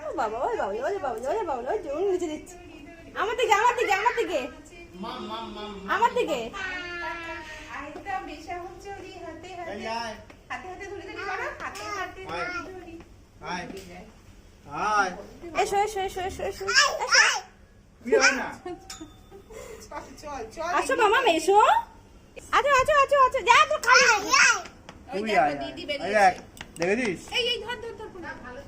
ও বাবা ওই বাবা ওই বাবা ওই বাবা ওই জোর নিচে দিচ্ছে আমার দিকে আমার দিকে আমার দিকে। আমার আয়। এসো এসো এসো এসো এসো আসো মামা এসো। আছো আছো আছো আছো যা তো খালি দেখেছিস? এই ধর ধর ধর ভালো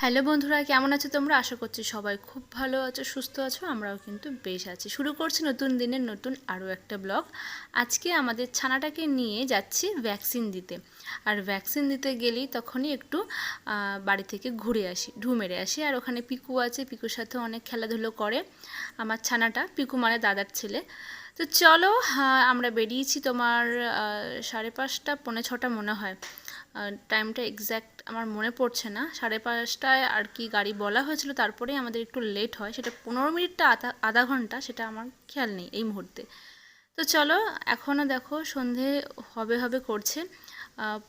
হ্যালো বন্ধুরা, কেমন আছো তোমরা? আশা করছি সবাই খুব ভালো আছো, সুস্থ আছো, আমরাও কিন্তু বেশ আছি। শুরু করছি নতুন দিনের নতুন আরও একটা ব্লগ। আজকে আমাদের ছানাটাকে নিয়ে যাচ্ছি ভ্যাকসিন দিতে। আর ভ্যাকসিন দিতে গেলেই তখনই একটু বাড়ি থেকে ঘুরে আসি, ঢু মেরে আসি। আর ওখানে পিকু আছে, পিকুর সাথে অনেক খেলাধুলো করে আমার ছানাটা, পিকু মানে দাদার ছেলে। তো চলো আমরা বেরিয়েছি তোমার সাড়ে পাঁচটা, পৌনে ছটা মনে হয়। টাইমটা এক্স্যাক্ট আমার মনে পড়ছে না। সাড়ে পাঁচটায় আর কি গাড়ি বলা হয়েছিল, তারপরে আমাদের একটু লেট হয়। সেটা পনেরো মিনিটটা আধা আধা ঘণ্টা, সেটা আমার খেয়াল নেই এই মুহূর্তে। তো চলো, এখনও দেখো সন্ধে হবে হবে করছে।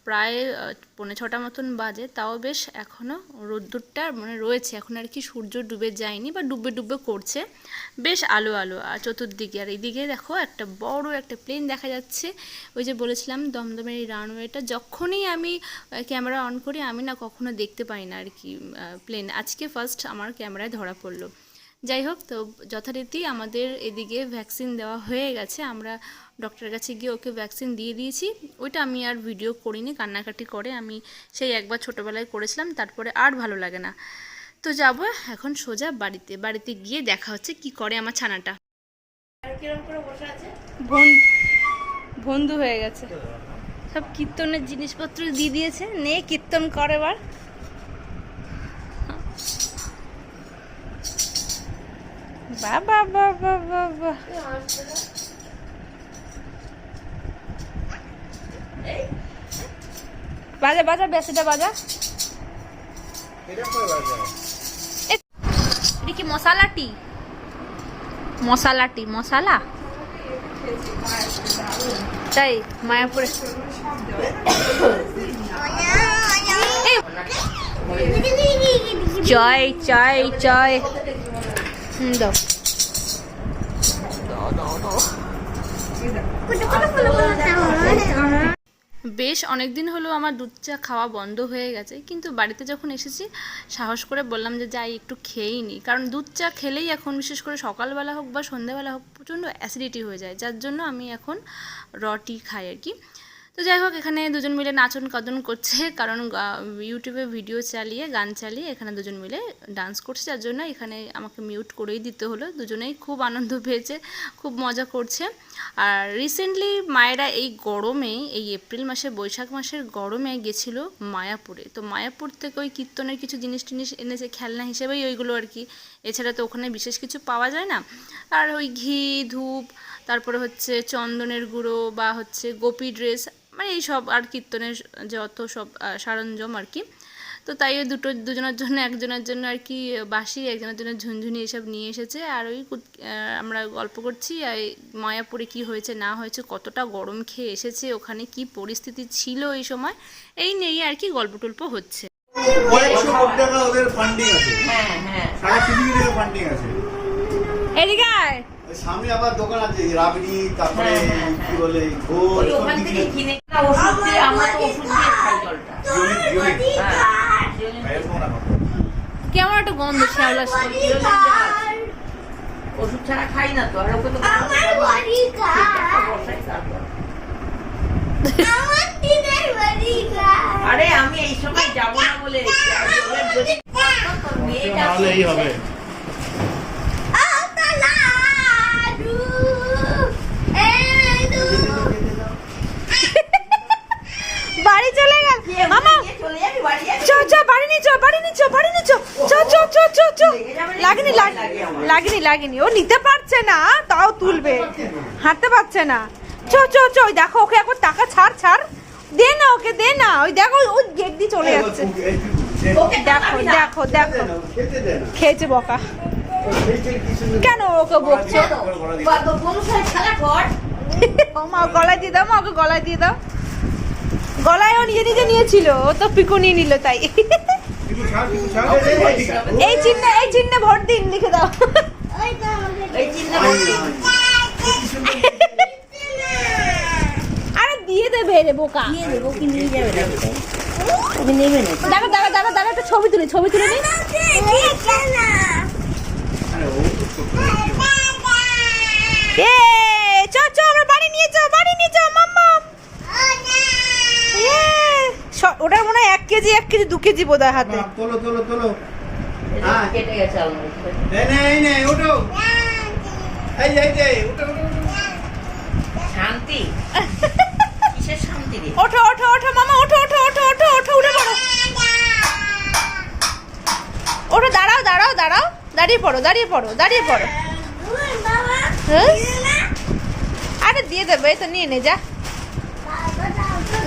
প্রায় পৌনে ছটা মতন বাজে। তাও বেশ এখনও রোদ্দুরটা মানে রয়েছে। এখন আর কি সূর্য ডুবে যায়নি বা ডুবে ডুবে করছে। বেশ আলো আলো, আর চতুর্দিকে। আর এইদিকে দেখো একটা বড় একটা প্লেন দেখা যাচ্ছে। ওই যে বলেছিলাম দমদমের এই রানওয়েটা যখনই আমি ক্যামেরা অন করি, আমি না কখনো দেখতে পাই না আর কি প্লেন আজকে ফার্স্ট আমার ক্যামেরায় ধরা পড়ল। যাই হোক, তো যথারীতি আমাদের এদিকে ভ্যাকসিন দেওয়া হয়ে গেছে। আমরা ডক্টরের কাছে গিয়ে ওকে ভ্যাকসিন দিয়ে দিয়েছি। ওইটা আমি আর ভিডিও করিনি, কান্নাকাটি করে আমি সেই একবার ছোটোবেলায় করেছিলাম, তারপরে আর ভালো লাগে না। তো যাব এখন সোজা বাড়িতে। বাড়িতে গিয়ে দেখা হচ্ছে কি করে আমার ছানাটা। বন- বন্ধু হয়ে গেছে। সব কীর্তনের জিনিসপত্র দিয়ে দিয়েছে। নে কীর্তন করে এবার। বাবা বাবা বাবা বাজা বাজা বেশিটা বাজা। এটা বাজা? এটা কি মশালা তাই মায়াপুরে। জয় জয় জয়। হুম দাও। বেশ অনেক দিন হলো আমার দুধ চা খাওয়া বন্ধ হয়ে গেছে, কিন্তু বাড়িতে যখন এসেছি, সাহস করে বললাম যে যাই একটু খেয়েই নিই কারণ দুধ চা খেলেই এখন বিশেষ করে সকালবেলা হোক বা সন্ধ্যাবেলা হোক প্রচণ্ড অ্যাসিডিটি হয়ে যায়, যার জন্য আমি এখন রটি খাই আর কি। তো যাই হোক এখানে দুজন মিলে নাচন কাদন করছে, কারণ ইউটিউবে ভিডিও চালিয়ে, গান চালিয়ে এখানে দুজন মিলে ডান্স করছে, যার জন্য এখানে আমাকে মিউট করেই দিতে হলো। দুজনেই খুব আনন্দ পেয়েছে, খুব মজা করছে। আর রিসেন্টলি মায়েরা এই গরমে, এই এপ্রিল মাসে, বৈশাখ মাসের গরমে গেছিল মায়াপুরে। তো মায়াপুর থেকে ওই কীর্তনের কিছু জিনিস টিনিস এনেছে, খেলনা হিসেবেই ওইগুলো আর কি। এছাড়া তো ওখানে বিশেষ কিছু পাওয়া যায় না। আর ওই ঘি, ধূপ, তারপরে হচ্ছে চন্দনের গুঁড়ো বা হচ্ছে গোপী ড্রেস মানে এই সব আর কীর্তনের যত সব সরঞ্জাম আর কি। তো তাই ওই দুটো দুজনের জন্য একজনের জন্য আর কি বাসি একজনের জন্য ঝুনঝুনি এসব নিয়ে এসেছে। আর ওই আমরা গল্প করছি আর মায়াপুরে কি হয়েছে না হয়েছে কতটা গরম খেয়ে এসেছে ওখানে কি পরিস্থিতি ছিল এই সময় এই নিয়েই আর কি গল্প টল্প হচ্ছে ফান্ডিং আছে। এদিকে সামনে আবার দোকান আছে রাবড়ি তারপরে কি বলে ঘোল ওখান থেকে কিনে ওষুধ দিয়ে আমরা তো ওষুধ দিয়ে খাই জলটা। কেমন একটা গন্ধ শ্যাওলা ওষুধ ছাড়া খাই না তো আর ওকে তো আরে আমি এই সময় যাব না বলে মেয়েটা এই হবে বাড়ি চলে গেল কে মামা নিয়ে চলে যাবি বাড়ি যাবি? চ চ বাড়ি নি চ বাড়ি নি চ বাড়ি নি চ চ চ চ চ চ লেগে যাবে না? লাগেনি। লাগেনি লাগেনি। ও নিতে পারছে না তাও তুলবে। হাঁটতে পারছে না। চো চো চো ওই দেখো ওকে একবার টাকা ছাড় ছাড়। দে না ওকে দে না। ওই দেখো ওই গেট দিয়ে চলে যাচ্ছে। দেখো দেখো দেখো। খেয়েছে বকা। কেন ওকে বকছো? ও মা গলায় দিয়ে দাও মা ওকে গলায় দিয়ে দাও। গলায় ও নিজে নিজে নিয়েছিল। ও তো পিকু নিয়ে নিল তাই। এই, চিহ্নে এই চিহ্নে ভোট দিন লিখে দাও। আরে দিয়ে দেবে রে বোকা। নিয়ে দেবো। কি নিয়ে যাবে দাঁড়া দাঁড়া দাঁড়া দাঁড়া একটা ছবি তুলে ছবি তুলে নি আরে ও তো ছোট। এ চ চ আমরা বাড়ি নিয়ে যাও বাড়ি নিয়ে যাও মাম্মা এ, স- ওটার মনে হয় এক কেজি এক কেজি দু কেজি বোধ হয় হাতে তোলো তোলো তোলো। কেটে গেছে আমার এই নে এই নে ওঠো এই এই ওঠো ওঠো, ওঠো। শান্তি? শান্তি রে? ওঠো ওঠো ওঠো মামা ওঠো ওঠো ওঠো ওঠো ওঠো উঠে পড়ো। ওঠো দাঁড়াও দাঁড়াও দাঁড়াও। দাঁড়িয়ে পড়ো দাঁড়িয়ে পড়ো দাঁড়িয়ে পড়ো। হ্যাঁ? আরে দিয়ে দেবে এই তো নিয়ে নে যা।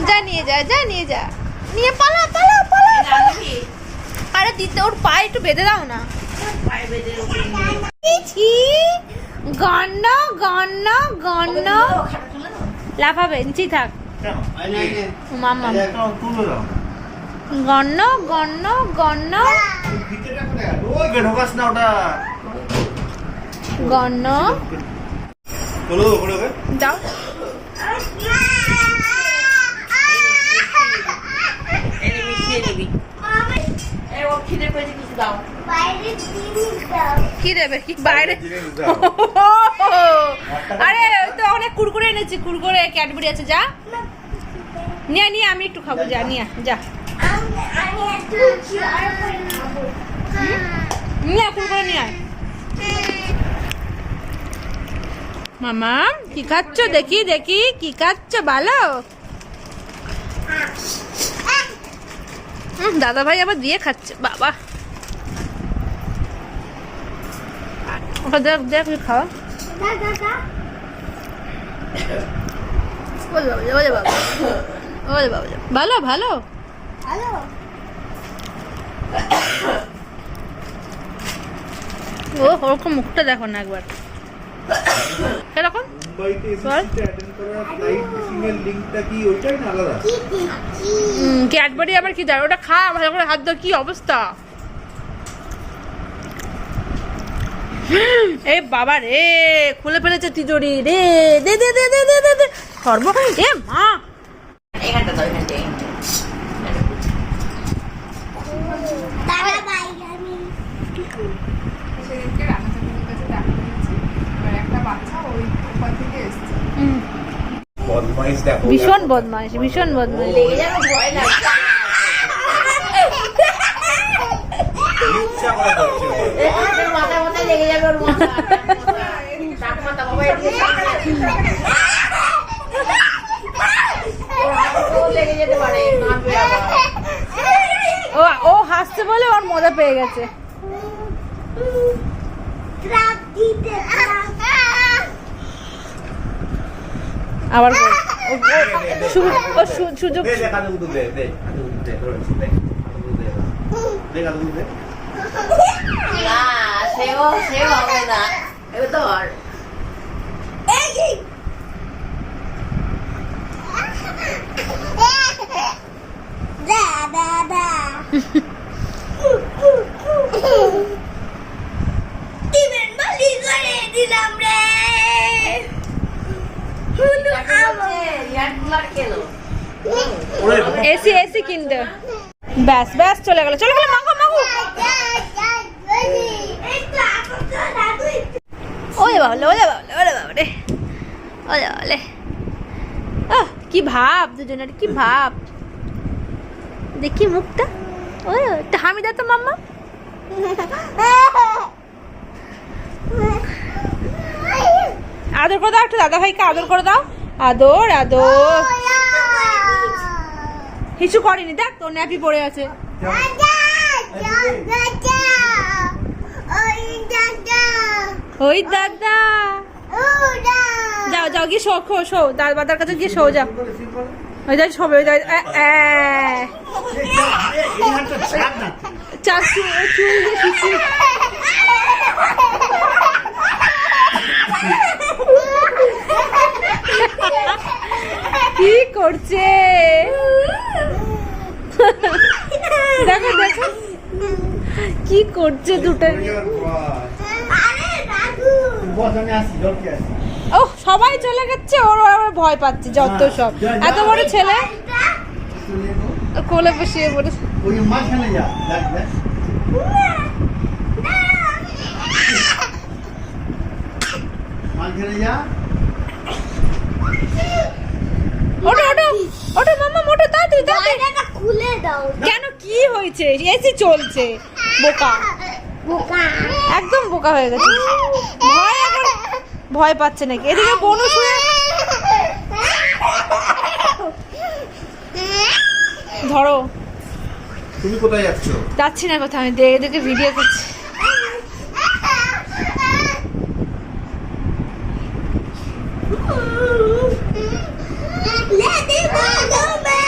যা নিয়ে যা যা নিয়ে যা। নিয়ে পালা পালা পালা আরে দিতে ওর পায়ে একটু বেঁধে দাও না। গন্ন গন্ন গন্ন লাফাবে নিচেই থাক। মাম্মা। গন্ন গন্ন গন্ন যাও। এই নিবি খিদে পেয়েছে কিছু দাও। কি দেবে? কি বাইরে আরে তো অনেক কুরকুরে এনেছি কুরকুরে ক্যাডবেরি আছে যা। নিয়ে নিয়ে আমি একটু খাব যা নিয়ে যা। নিয়ে কুরকুরে নিয়ে আয়। মামা কি খাচ্ছ? দেখি দেখি কি খাচ্ছ? ভালো দাদা ভাই আবার দিয়ে খাচ্ছে, বাবা। দেখ দেখ খাওয়া। ভালো ভালো। ও, ওরকম মুখটা দেখো না একবার। এরকম মুম্বাইতে। অ্যাটেন্ড ফ্লাইট লিংকটা কি ওইটাই না আলাদা? ক্যাডবেরি আবার কি দেয় ওটা খা ভালো করে হাত দাও কি অবস্থা? এ বাবা রে খুলে ফেলেছে তিজোরি। রে দে দে দে দে দে দে দে। সর্ব এ মা। এখানটা দাও এখানটা রান্না ঠাকুরের কাছে দেখা করেছি এবার একটা বাচ্চা ওই ওপার থেকে এসছে বদমাইশ দেখো ভীষণ বদমাইশ ভীষণ বদমাইশ লেগে যাবে ভয় লাগছে ইচ্ছা করে করছে ও। ওর মাথা মাথায় লেগে যাবে ওর মাথা টাক মাথা বাবা এদিকে সামনে ওর হাতেও লেগে যেতে পারে কাঁদবে আবার ও ও হাসছে বলে ওর মজা পেয়ে গেছে। আবার সুযোগ দে, দে, কাঁধে উদুম দে, দে, কাঁধে উদুম দে, ধরেছি, দে, কাঁধে উদুম দে। দে, কাঁধে উদুম দে। না সেও সেও হবে না এবার ধর রিয়ান কুলার খেলো ওরে, এসি এসি কিনতে। ব্যাস ব্যাস, চলে গেল চলে গেল, মাগো মাগো। ওলে বাবলে ওলে বাবলে ওলে বাবলে ওলে বাবলে আহ, কি ভাব দুজনের, কি ভাব। দেখি মুখটা। ওই একটা হামি তো, মাম্মা। আদর করে দাও, একটু দাদা ভাইকে আদর করে দাও। আদর আদর। কিছু করেনি দেখ তোর ন্যাপি পড়ে আছে। ওই দাদা। যাও যাও গিয়ে শো খো শো। কাছে গিয়ে শো যাও ওই যাই শোবে ওই যাই এই হাতটা ছাড় না। চার চুল চুল দিয়ে কি করছে? দেখো দেখো। কি করছে দুটো? ও সবাই চলে গেছে? ওর আবার ভয় পাচ্ছে যত সব। এত বড় ছেলে? কোলে বসিয়ে ওই মাঝখানে যা। ওটো ওটো ওটো মাম্মা মোটো তাড়াতাড়ি তাড়াতাড়ি। খুলে দাও। কেন কি হয়েছে? এসি চলছে। বোকা। বোকা। একদম বোকা হয়ে গেছে। ভয় এখন ভয় পাচ্ছে নাকি? এদিকে বনু শুয়ে ধরো। তুমি কোথায় যাচ্ছ? যাচ্ছি না কোথাও আমি দেখে দেখে ভিডিও করছি লেডি বাগমে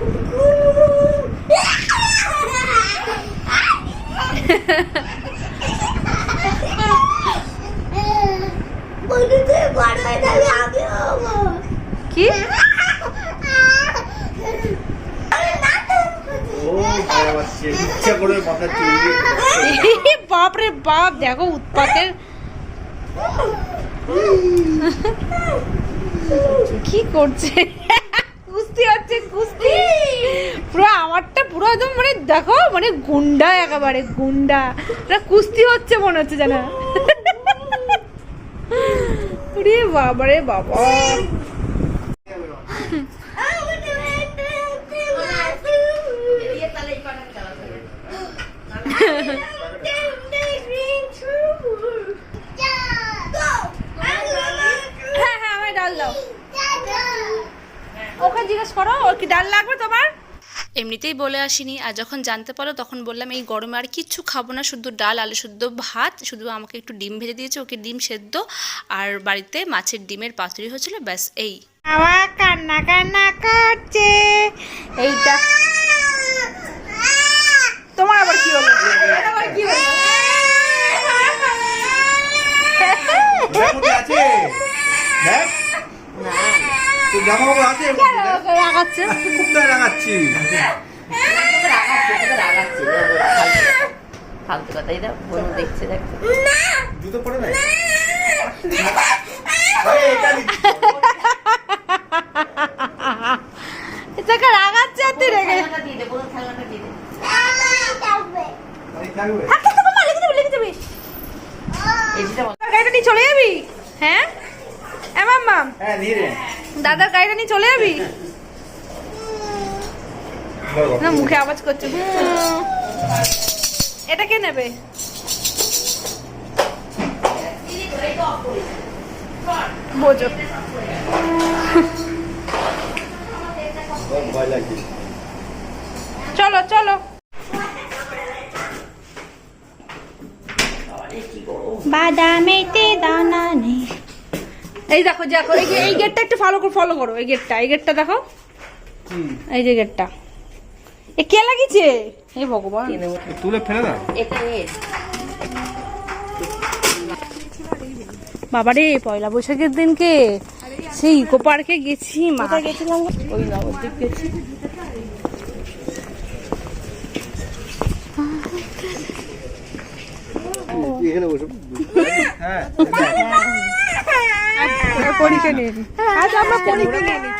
বলতে বড় হয়ে যাবে আমি হব কি? বাপ রে বাপ দেখো উৎপাতের। কি করছে কুস্তি হচ্ছে কুস্তি পুরো আমারটা পুরো একদম মানে দেখো মানে গুন্ডা একেবারে গুন্ডা। পুরো কুস্তি হচ্ছে মনে হচ্ছে জানা রে বাবারে বাবা। হ্যাঁ হ্যাঁ দাও। ওকে জিজ্ঞেস করো ওর কি ডাল লাগবে তোমার? এমনিতেই বলে আসিনি। আর যখন জানতে পারো তখন বললাম এই গরমে আর কিচ্ছু খাব না শুধু ডাল আলু শুদ্ধ ভাত। শুধু আমাকে একটু ডিম ভেজে দিয়েছে ওকে ডিম সেদ্ধ। আর বাড়িতে মাছের ডিমের পাতুরি হয়েছিল ব্যাস এই। আমার কান্না কান্না করছে। এইটা। তোমার আবার কি হলো? কি হলো দেখ ওটা আছে দেখ তোর জামা কাপড় আছে। রাগাচ্ছে খুব রাগাচ্ছি। ফালতু কথাই দাও বোন দেখছে দেখো। জুতো পরে নাই আরে এটা নিচ্ছি। এটাকে রাগাচ্ছে আর তুই রেগে খেলনাটা দিয়ে দে বোন খেলনাটা দিয়ে দে এই থাকবে আচ্ছা তো মামা লিখে দিবি লিখে দিবি এসিটা দাদার গাড়িটা নিয়ে চলে যাবি হ্যাঁ হ্যাঁ মাম্মা হ্যাঁ নিয়ে রে দাদার গাড়িটা নিয়ে চলে যাবি? না, মুখে আওয়াজ করছে। এটা কে নেবে? বোঝো। চলো চলো। বাদামেতে দানা নেই। এই দেখো দেখো এই এই গেটটা একটু ফলো করো ফলো করো এই গেটটা এই গেটটা দেখো। এই যে গেটটা এ কে লাগিয়েছে? এই ভগবান। তুলে ফেলে দাও। বাবারে পয়লা বৈশাখের দিনকে। সেই ইকো পার্কে গেছি মা। গেছিলাম? ওই নবদ্বীপ গেছি। এখানে বসো। হ্যাঁ। পরীক্ষা নিয়ে নি। আজ আমরা পরীক্ষা নিয়ে নি।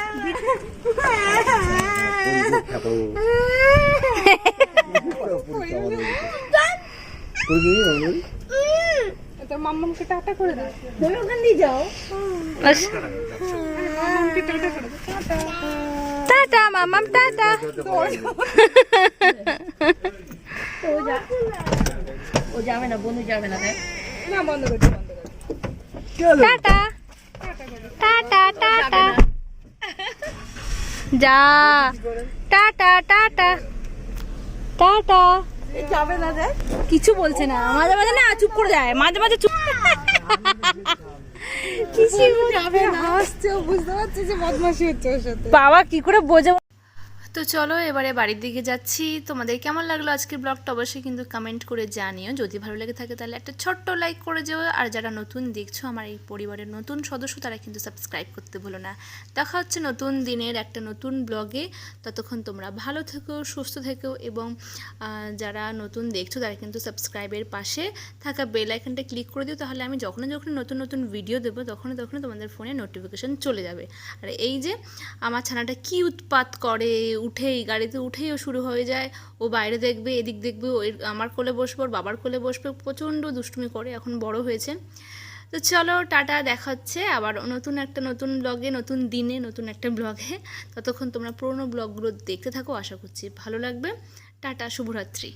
মাম্মামকে টাটা করে দাও। তুমি ওখান দিয়ে যাও। টাটা মামাম টাটা। ও যাবে না বন্ধু যাবে না দেখ না বন্ধ করে। টাটা। টাটা টাটা যা। টাটা টাটা টাটা যাবে না দেখ। কিছু বলছে না। মাঝে মাঝে না চুপ করে যায়। মাঝে মাঝে চুপ কিছু যাবে না। হাসছে বুঝতে পারছি যে বদমাশি হচ্ছে ওর সাথে। বাবা কি করে বোঝে তো চলো, এবারে বাড়ির দিকে যাচ্ছি। তোমাদের কেমন লাগল আজকের ব্লগটা অবশ্যই কিন্তু কমেন্ট করে জানিও। যদি ভালো লেগে থাকে তাহলে একটা ছোট্ট লাইক করে যেও। আর যারা নতুন দেখছ, আমার এই পরিবারের নতুন সদস্য, তারা কিন্তু সাবস্ক্রাইব করতে ভুলো না। দেখা হচ্ছে নতুন দিনের একটা নতুন ব্লগে। ততক্ষণ তোমরা ভালো থেকো, সুস্থ থেকো এবং যারা নতুন দেখছ, তারা কিন্তু সাবস্ক্রাইবের পাশে থাকা বেল আইকনটা ক্লিক করে দিও। তাহলে আমি যখনই যখনই নতুন নতুন ভিডিও দেবো, তখনই তখনই তোমাদের ফোনে নোটিফিকেশান চলে যাবে। আর এই যে, আমার ছানাটা কি উৎপাত করে উঠেই, গাড়িতে উঠেই ও শুরু হয়ে যায়। ও বাইরে দেখবে, এদিক দেখবে ওই আমার কোলে বসবে, ওর বাবার কোলে বসবে প্রচণ্ড দুষ্টুমি করে, এখন বড় হয়েছে। তো চলো, টাটা দেখাচ্ছে আবার নতুন একটা নতুন ব্লগে নতুন দিনে, নতুন একটা ব্লগে ততক্ষণ তোমরা পুরোনো ব্লগগুলো দেখতে থাকো, আশা করছি ভালো লাগবে। টাটা, শুভরাত্রি।